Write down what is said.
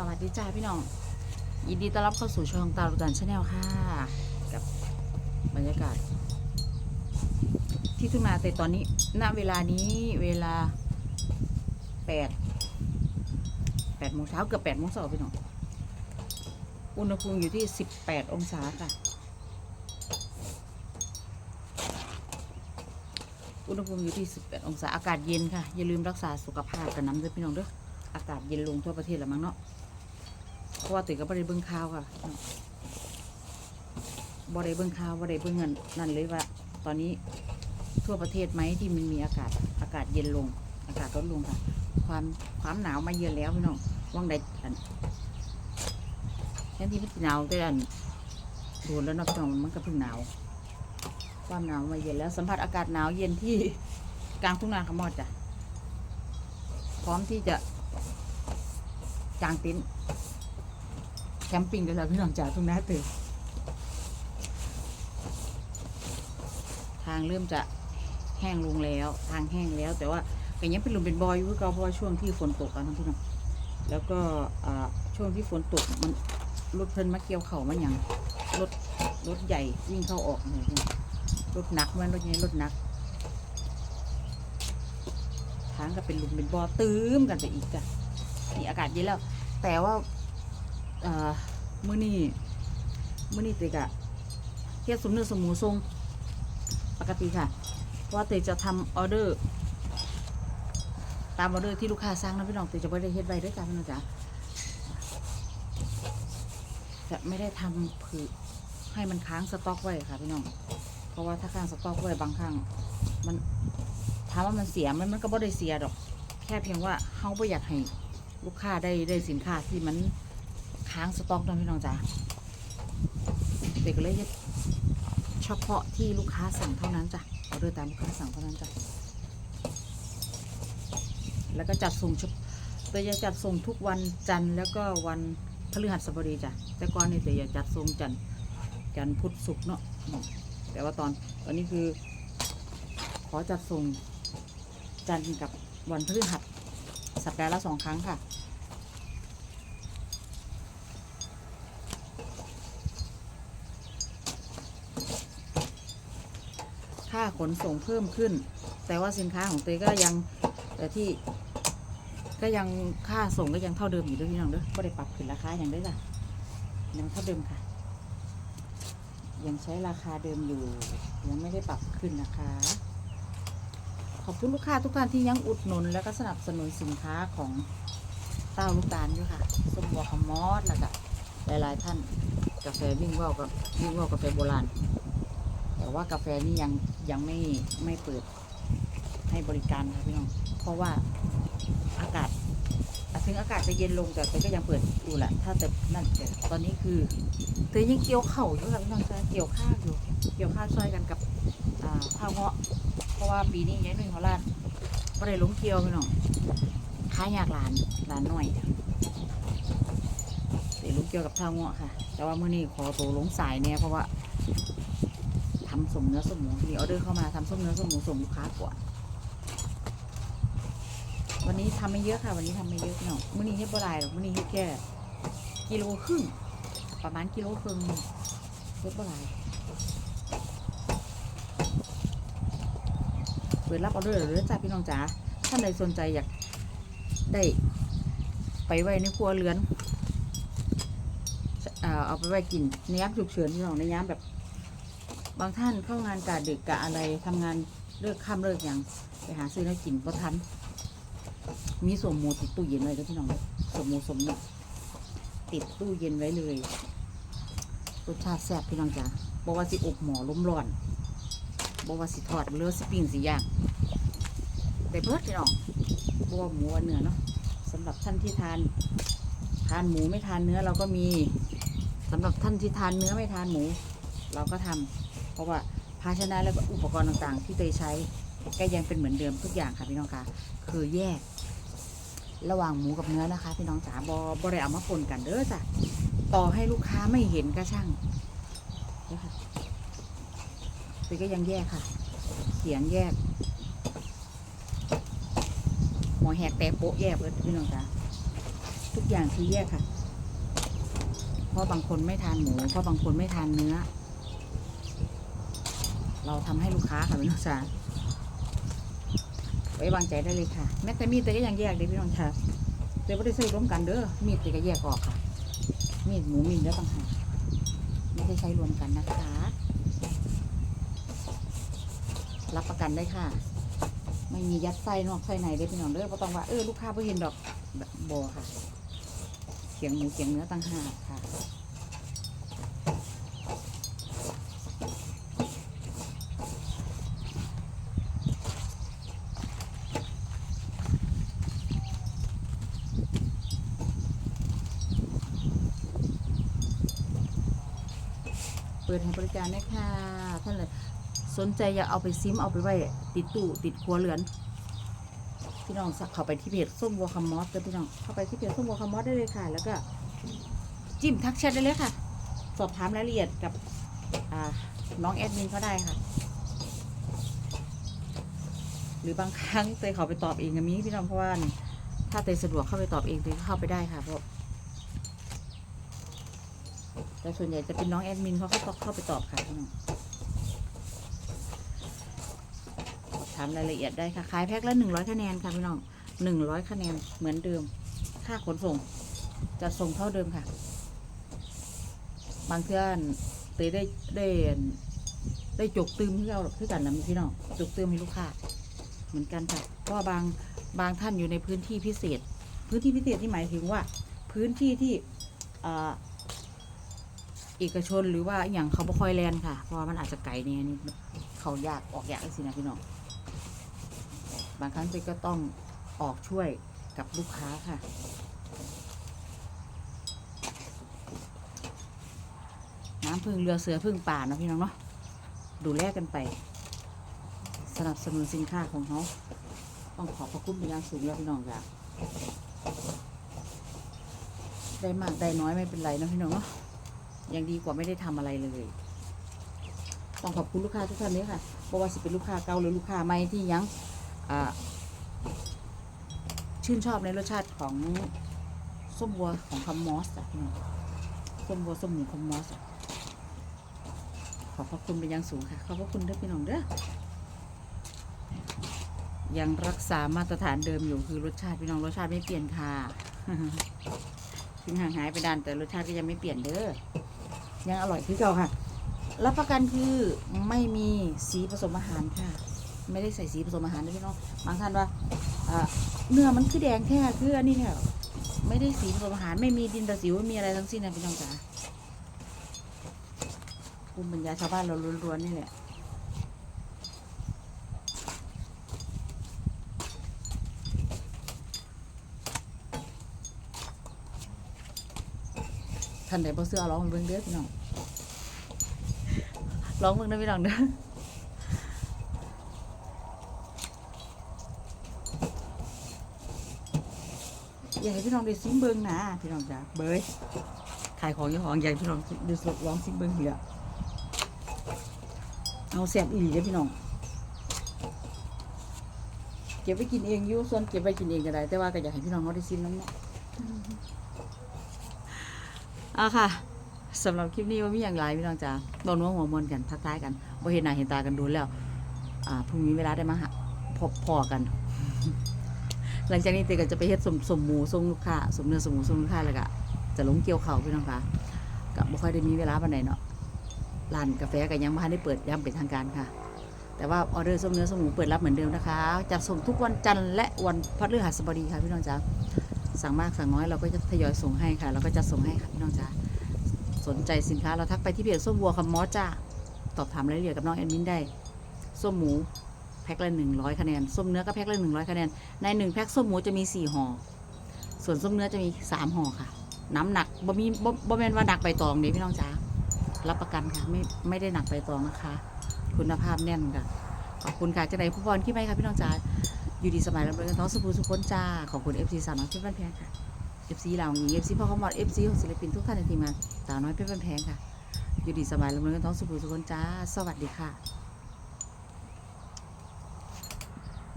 สวัสดีจ้าพี่น้อง ยินดีต้อนรับเข้าสู่ช่องตาลุตันชาแนลค่ะ กับบรรยากาศ ที่ทุ่งนาแต่ตอนนี้ ณ เวลานี้เวลาแปดแปดโมงเช้าเกือบแปดโมงเช้าพี่น้อง อุณหภูมิอยู่ที่สิบแปดองศาค่ะอุณหภูมิอยู่ที่ 18 องศา อากาศเย็นค่ะ อย่าลืมรักษาสุขภาพกันน้ำด้วยพี่น้องเด้อ อากาศเย็นลงทั่วประเทศแล้วมั้งเนาะ ราะว่าตื่นก็บ่ได้เบิ่งข่าวค่ะบ่ได้เบิ่งข่าวบ่ได้เบิ่งเงินนั่นเลยว่า ตอนนี้ทั่วประเทศไหมที่มันมีอากาศอากาศเย็นลง อากาศลดลงค่ะ ความความหนาวมาเยือนแล้วพี่น้องว่างใดอันแทนที่มันหนาวแต่อันโดนแล้วนาะพี่น้องมันก็เพิ่งหนาว ความหนาวมาเย็นแล้วสัมผัสอากาศหนาวเย็นที่กลางทุ่งนาขมอดจ้ะพร้อมที่จะกางเต็น แคมปิ้งกันแล้วพี่น้องจ๋าทุ่งนาตื่นทางเริ่มจะแห้งลงแล้ว ทางแห้งแล้ว แต่ว่าก็ยังเป็นลุมเป็นบอยอยู่ก็เพราะว่าช่วงที่ฝนตกอะนะพี่น้องแล้วก็ช่วงที่ฝนตกมันรถเพลินมาเกี่ยวเข่ามันอย่างรถรถใหญ่วิ่งเข้าออกเลยพี่น้องรถหนักมันรถใหญ่รถหนักทางก็เป็นลุมเป็นบอตื้มกันไปอีกจ้ะนี่อากาศเย็นแล้ว แต่ว่า มื้อนี้มื้อนี้เตยกะเทียบสมเนื้อสมหมูทรงปกติค่ะ ว่าเตยจะทำออเดอร์ ตามออเดอร์ที่ลูกค้าสั่งนะพี่น้องเตยจะไม่ได้เฮ็ดไว้ด้วยกันน้องจ๋าจะไม่ได้ทำผือให้มันค้างสต็อกไว้ค่ะพี่น้อง เพราะว่าถ้าค้างสต็อกไว้บางครั้งมันถามว่ามันเสียมันมันก็บ่ได้เสียดอก แค่เพียงว่าเฮาบ่อยากให้ลูกค้าได้ได้สินค้าที่มัน ค้างสต็อกนะพี่น้องจ๋าเด็กก็เลยเฮ็ดเฉพาะที่ลูกค้าสั่งเท่านั้นจ้ะออเดอร์ตามลูกค้าสั่งเท่านั้นจ้ะแล้วก็จัดส่งเต่จะจัดส่งทุกวันจันทร์แล้วก็วันพฤหัสบดีจ้ะแต่ก่อนนี่แต่อย่จัดส่งจันทร์จันทร์พุธศุกร์เนาะแต่ว่าตอนตอนนี้คือ ขอจัดส่งจันทร์กับวันพฤหัสสัปดาห์ละสองครั้งค่ะ ค่าขนส่งเพิ่มขึ้น แต่ว่าสินค้าของเตยก็ยังแต่ที่ก็ยังค่าส่งก็ยังเท่าเดิมอยู่ด้วยพี่น้องเด้อก็ได้ปรับขึ้นราคาอย่างได้จ้ะยังเท่าเดิมค่ะ ยังใช้ราคาเดิมอยู่ ยังไม่ได้ปรับขึ้นนะคะ ขอบคุณลูกค้าทุกท่านที่ยังอุดหนุน และก็สนับสนุนสินค้าของเต้าลูกตาลด้วยค่ะสมบัวขมอดแล้วก็หลายๆท่านกาแฟวิ่งว่าวกับวิ่งว่าวกาแฟโบราณ แต่ว่ากาแฟนี่ยังยังไม่ไม่เปิดให้บริการค่ะพี่น้อง เพราะว่าอากาศถึงอากาศจะเย็นลงแต่เตยก็ยังเปิดอยู่แหละ ถ้าแต่นั่นแต่ตอนนี้คือเตยยังเกี่ยวเข่าอยู่ค่ะพี่น้องเกี่ยวข้าวอยู่ เกี่ยวข้าวซอยกันกับข้าวเงาะ เพราะว่าปีนี้ยายนุ่ยเขาลาดก็ได้ลงเกี่ยวพี่น้องค้ายากหลานหลานหน่อยเดี๋ยวลงเกี่ยวกับข้าวเงาะค่ะ แต่ว่าเมื้อนี้ขอตัวลงสายเนี่ยเพราะว่า ทำสมเนื้อสมหมูมีออเดอร์เข้ามาทำส้มเนื้อสมหมูส่งลูกค้าก่อนวันนี้ทำไม่เยอะค่ะ วันนี้ทำไม่เยอะพี่น้องมื้อนี้เฮ็ดบ่หลายหรอกมื้อนี้เฮ็ดแค่กิโลครึ่งประมาณกิโลครึ่งเฮ็ดบ่หลายเปิดรับออเดอร์เลยจ้าพี่น้องจ๋าท่านใดสนใจอยากได้ไปไว้ในครัวเรือนเอาไปไว้กินในยามฉุกเฉินพี่น้องในยามแบบ บางท่านเข้างานกะดึกกะอะไรทำงานเลิกค่ำเลิกอย่างไปหาซื้อแล้วกินก็ทัน มีสมหมูติดตู้เย็นไว้ด้วยพี่น้องสมหมูสมเนี่ติดตู้เย็นไว้เลยรสชาติแซ่บพี่น้องจ๋าบอกว่าสิอบหมอล้มร้อนบอว่าสิทอดเรือสิปิ้งสิย่างแต่เบิดพี่น้องบว่าหมูเนื้อเนาะสำหรับท่านที่ทาน ทานหมูไม่ทานเนื้อเราก็มีสำหรับท่านที่ทานเนื้อไม่ทานหมู เราก็ทำ เพราะว่าภาชนะและอุปกรณ์ต่างๆ ที่เตยใช้ก็ยังเป็นเหมือนเดิมทุกอย่างค่ะพี่น้องคะคือแยก ระหว่างหมูกับเนื้อนะคะ พี่น้องจ๋าบอบอได้เอามาปนกันเด้อจ้ะต่อให้ลูกค้าไม่เห็นก็ช่างเด้อค่ะแต่ก็ยังแยกค่ะเสียงแยกหมอแหกแต่โป๊ะแยกเลยพี่น้องจ้าทุกอย่างคือแยกค่ะ เพราะบางคนไม่ทานหมู เพราะบางคนไม่ทานเนื้อ เราทำให้ลูกค้าค่ะพี่น้องจ๋าไว้วางใจได้เลยค่ะ แม้แต่มีดแต่ก็ยังแยกเด้พี่น้องจ๋าแต่ไม่ได้ใส่ร่วมกันเด้อมีดแต่ก็แยกออกค่ะ มีดหมูมีดเนื้อต่างหากไม่ได้ใช้รวมกันนะคะ รับประกันได้ค่ะ ไม่มียัดไส้นอกไส้ในเด้อพี่น้องเด้อเพราะต้องว่าเออลูกค้าไ่เห็นดอกแบบบอค่ะเขียงหมูเขียงเนื้อต่างหากค่ะ ดให้บริการนะคะท่านเลยสนใจอยากเอาไปซิมเอาไปไว้ ติดตู้ติดครัวเรือน พี่น้องสักเข้าไปที่เพจส้มวัวคามอสเด้พี่น้องเข้าไปที่เพจส้มวัวคามอสได้เลยค่ะ แล้วก็ จิ้มทักแชทได้เลยค่ะ สอบถามรายละเอียดกับน้องแอดมินก็ได้ค่ะ หรือบางครั้งเตยเขาไปตอบเองก็มีพี่น้องเพราะว่าถ้าเตยสะดวกเข้าไปตอบเองเตยก็เข้าไปได้ค่ะเพราะ แต่ส่วนใหญ่จะเป็นน้องแอดมินเขาเข้าเข้าไปตอบค่ะพี่น้องถามรายละเอียดได้ค่ะขายแพ็คละหนึ่งร้อยคะแนนค่ะพี่น้องหนึ่งร้อยคะแนนเหมือนเดิม ค่าขนส่งจะส่งเท่าเดิมค่ะ บางเพื่อนเตยได้ได้ได้จกตืมที่เราคือกันนะพี่น้องจกตืมให้ลูกค้าเหมือนกันค่ะเพราะว่าบางบางท่านอยู่ในพื้นที่พิเศษ พื้นที่พิเศษที่หมายถึงว่า พื้นที่ที่อ่า เอกชนหรือว่าอย่างเขาบ่ค่อยแลนค่ะ เพราะว่ามันอาจจะไกลเนี่ยนี่เขายากออกยากสินะพี่น้องบางครั้งเจก็ต้องออกช่วยกับลูกค้าค่ะน้ำพึ่งเรือเสือพึ่งป่านะพี่น้องเนาะดูแลกันไป สนับสนุนสินค้าของเขาต้องขอบพระคุณเป็นอย่างสูงแล้วพี่น้องค่ะได้มากได้น้อยไม่เป็นไรนะพี่น้องเนาะ ยังดีกว่าไม่ได้ทำอะไรเลย ต้องขอบคุณลูกค้าทุกท่านเลยค่ะบ่ว่าสิเป็นลูกค้าเก่าหรือลูกค้าใหม่ที่ยังชื่นชอบในรสชาติของส้มบัวของคำมมอสอะพี่น้องส้มบัวส้มหมูคำมมอสอขอบพระคุณเป็นอย่างสูงค่ะขอบพระคุณด้อพี่น้องเด้อยังรักษามาตรฐานเดิมอยู่คือรสชาติพี่น้องรสชาติไม่เปลี่ยนค่ะถึงห่างหายไปดานแต่รสชาติก็ยังไม่เปลี่ยนเด้อ ยังอร่อยที่เก่าค่ะ รับประกันคือไม่มีสีผสมอาหารค่ะ ไม่ได้ใส่สีผสมอาหารนะพี่น้องบางท่านว่าเนื้อมันคือแดงแท้คืออันนี้เนี่ยไม่ได้สีผสมอาหารไม่มีดินตะสิวไม่มีอะไรทั้งสิ้นนะพี่น้องจ๋าภูมิปัญญาชาวบ้านเราล้วนๆนี่แหละ นใดบ่เสื้อร้องมันเบิ่งเด้อพี่น้องร้องเบิ่งเด้อพี่น้องเด้ออยากให้พี่น้องได้ซิมเบิ่งนะพี่น้องจ้ะเบยขายของอยี่ห้องอยากให้พี่น้องดูสดร้องซิมเบิ่งเหียเอาแซ่บอีหลีเด้อพี่น้อง เก็บไว้กินเองอยู่ส่วนเก็บไว้กินเองก็ได้ แต่ว่าก็อยากให้พี่น้องเขาได้ซิมน้ำเนาะ เอาค่ะสำหรับคลิปนี้ว่ามีอย่างไรพี่น้องจ๋าโดนว่าหัวมวนกันทักทายกันบ่เห็นหน้าเห็นตากันดูแล้ว อ่าพรุ่งนี้เวลาได้มาหาพบพอกัน หลังจากนี้เตก็จะไปเฮ็ดสมสมหมูส่งลูกค้าสมเนื้อสมหมูส่งลูกค้าแล้วก็จะลงเกี่ยวเขาพี่น้องค่ะก็บ่ค่อยได้มีเวลาปานใดเนาะร้านกาแฟก็ยังบ่ทันได้เปิดยังเป็นทางการค่ะ แต่ว่าออเดอร์ส้มเนื้อส้มหมูเปิดรับเหมือนเดิมนะคะจัดส่งทุกวันจันทร์และวันพฤหัสบดีค่ะพี่น้องจ๋า สั่งมากสั่งน้อยเราก็จะทยอยส่งให้ค่ะ เราก็จะส่งให้ค่ะพี่น้องจ๋าสนใจสินค้าเราทักไปที่เพจส้มวัวคำมอสจ้าตอบถามรายละเอียดกับน้องแอดมินได้ ส้มหมูแพ็คละหนึ่งร้อยคะแนน ส้มเนื้อก็แพ็คละหนึ่งร้อยคะแนน ในหนึ่งแพ็คส้มหมูจะมีสี่ห่อ ส่วนส้มเนื้อจะมีสามห่อค่ะ น้ำหนักบ่มีบ่บ่แม่นว่าหนักใบตองเด้พี่น้องจ๋ารับประกันค่ะไม่ไม่ได้หนักใบตองนะคะ คุณภาพแน่นค่ะขอบคุณค่ะจะไหนผู้บอลขี้ไหมคะพี่น้องจ๋า อยู่ดีสบายแล้วเรินท้องสุภูสุคนจ้า ของคุณ FC สาวน้อยเพชรบ้านแพงค่ะเอฟซีเหล่านี้ FC พ่อเขาหมด FC ของศิลปินทุกท่านในทีมงานสาวน้อยเพชรบ้านแพงค่ะ อยู่ดีสบายแล้วเรินท้องสุภูสุคนจ้า สวัสดีค่ะ